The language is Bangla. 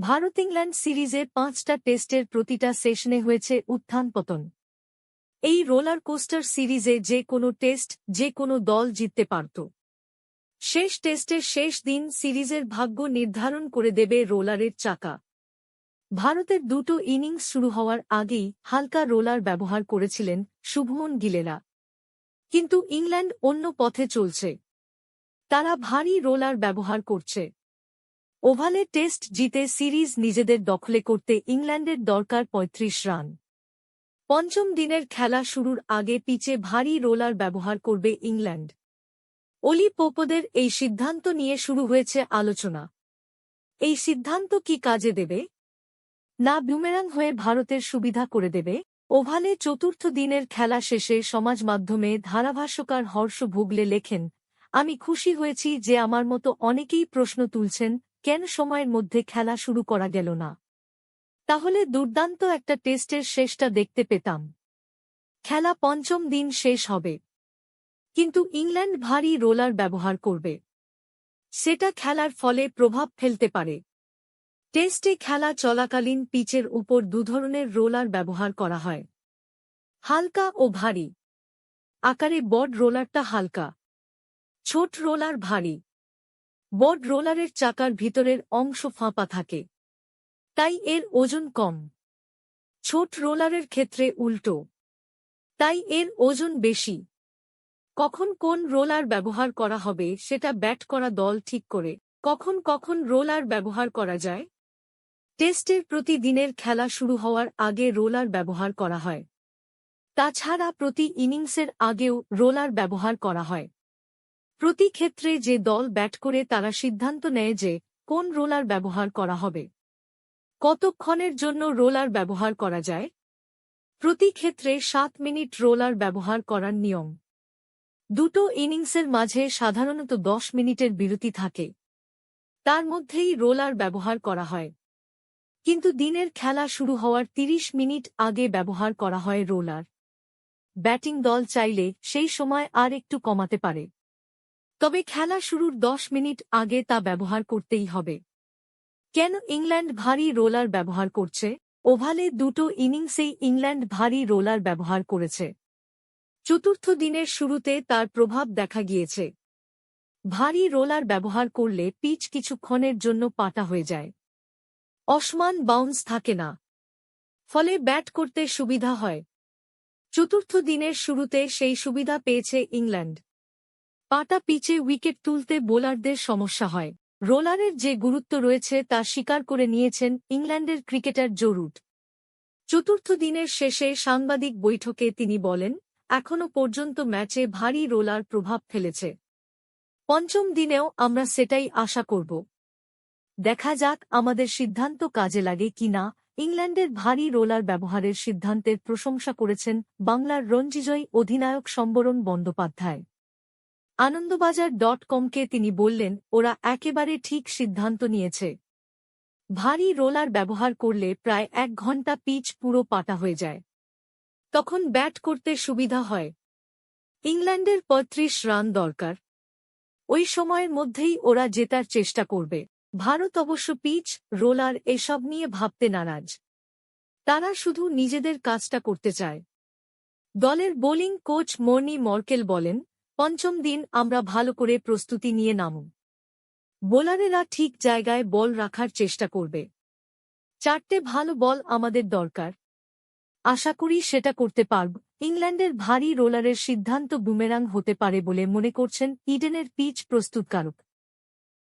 ভারত ইংল্যান্ড সিরিজে পাঁচটা টেস্টের প্রতিটা সেশনে হয়েছে উত্থান পতন। এই রোলার কোস্টার সিরিজে যে কোনো টেস্ট, যে কোনো দল জিততে পারত। শেষ টেস্টের শেষ দিন সিরিজের ভাগ্য নির্ধারণ করে দেবে রোলারের চাকা। ভারতের দুটো ইনিংস শুরু হওয়ার আগেই হালকা রোলার ব্যবহার করেছিলেন শুভমন গিলেরা। কিন্তু ইংল্যান্ড অন্য পথে চলছে। তারা ভারী রোলার ব্যবহার করছে। ওভালে টেস্ট জিতে সিরিজ নিজেদের দখলে করতে ইংল্যান্ডের দরকার ৩৫ রান। পঞ্চম দিনের খেলা শুরুর আগে পিচে ভারী রোলার ব্যবহার করবে ইংল্যান্ড। অলি পোপদের এই সিদ্ধান্ত নিয়ে শুরু হয়েছে আলোচনা। এই সিদ্ধান্ত কি কাজে দেবে? না বুমেরাং হয়ে ভারতের সুবিধা করে দেবে? ওভালে চতুর্থ দিনের খেলা শেষে সমাজ মাধ্যমে ধারাভাষ্যকার হর্ষ ভুগলে লেখেন, আমি খুশি হয়েছি যে আমার মতো অনেকেই প্রশ্ন তুলছেন কেন সময়ের মধ্যে খেলা শুরু করা গেল না? তাহলে দুর্দান্ত একটা টেস্টের শেষটা দেখতে পেতাম। খেলা পঞ্চম দিন শেষ হবে। কিন্তু ইংল্যান্ড ভারী রোলার ব্যবহার করবে। সেটা খেলার ফলে প্রভাব ফেলতে পারে। টেস্টে খেলা চলাকালীন পিচের উপর দুধরনের রোলার ব্যবহার করা হয়। হালকা ও ভারী। আকারে বড রোলারটা হালকা। ছোট রোলার ভারী। বড রোলারের চাকার ভিতরের অংশ ফাঁপা থাকে। তাই এর ওজন কম। ছোট রোলারের ক্ষেত্রে উল্টো। তাই এর ওজন বেশি। কখন কোন রোলার ব্যবহার করা হবে সেটা ব্যাট করা দল ঠিক করে। কখন কখন রোলার ব্যবহার করা যায়? টেস্টের প্রতিদিনের খেলা শুরু হওয়ার আগে রোলার ব্যবহার করা হয়। তাছাড়া প্রতি ইনিংসের আগেও রোলার ব্যবহার করা হয়। প্রতি ক্ষেত্রে যে দল ব্যাট করে তারা সিদ্ধান্ত নেয় যে কোন রোলার ব্যবহার করা হবে। কতক্ষণের জন্য রোলার ব্যবহার করা যায়? প্রতি ক্ষেত্রে সাত মিনিট রোলার ব্যবহার করার নিয়ম। দুটো ইনিংসের মাঝে সাধারণত দশ মিনিটের বিরতি থাকে। তার মধ্যেই রোলার ব্যবহার করা হয়। কিন্তু দিনের খেলা শুরু হওয়ার ৩০ মিনিট আগে ব্যবহার করা হয় রোলার। ব্যাটিং দল চাইলে সেই সময় আর একটু কমাতে পারে। তবে খেলা শুরুর দশ মিনিট আগে তা ব্যবহার করতেই হবে। কেন ইংল্যান্ড ভারী রোলার ব্যবহার করছে? ওভালে দুটো ইনিংসেই ইংল্যান্ড ভারী রোলার ব্যবহার করেছে। চতুর্থ দিনের শুরুতে তার প্রভাব দেখা গিয়েছে। ভারী রোলার ব্যবহার করলে পিচ কিছুক্ষণের জন্য পাটা হয়ে যায়। অসমান বাউন্স থাকে না। ফলে ব্যাট করতে সুবিধা হয়। চতুর্থ দিনের শুরুতে সেই সুবিধা পেয়েছে ইংল্যান্ড। পাটা পিচে উইকেট তুলতে বোলারদের সমস্যা হয়। রোলারের যে গুরুত্ব রয়েছে তা স্বীকার করে নিয়েছেন ইংল্যান্ডের ক্রিকেটার জরুট চতুর্থ দিনের শেষে সাংবাদিক বৈঠকে তিনি বলেন এখনও পর্যন্ত ম্যাচে ভারী রোলার প্রভাব ফেলেছে। পঞ্চম দিনেও আমরা সেটাই আশা করব। দেখা যাক আমাদের সিদ্ধান্ত কাজে লাগে কি না। ইংল্যান্ডের ভারী রোলার ব্যবহারের সিদ্ধান্তের প্রশংসা করেছেন বাংলার রঞ্জিজয়ী অধিনায়ক সম্বরণ বন্দ্যোপাধ্যায়। আনন্দবাজার ডট কমকে তিনি বললেন, ওরা একেবারে ঠিক সিদ্ধান্ত নিয়েছে। ভারী রোলার ব্যবহার করলে প্রায় এক ঘণ্টা পিচ পুরো পাটা হয়ে যায়। তখন ব্যাট করতে সুবিধা হয়। ইংল্যান্ডের পঁয়ত্রিশ রান দরকার। ওই সময়ের মধ্যেই ওরা জেতার চেষ্টা করবে। ভারত অবশ্য পিচ, রোলার এসব নিয়ে ভাবতে নারাজ। তারা শুধু নিজেদের কাজটা করতে চায়। দলের বোলিং কোচ মর্নি মর্কেল বলেন পঞ্চম দিন আমরা ভালো করে প্রস্তুতি নিয়ে নামু। বোলারেরা ঠিক জায়গায় বল রাখার চেষ্টা করবে। চারটে ভালো বল আমাদের দরকার। আশা করি সেটা করতে পারব। ইংল্যান্ডের ভারী রোলারের সিদ্ধান্ত বুমেরাং হতে পারে বলে মনে করছেন ইডেনের পিচ প্রস্তুতকারক।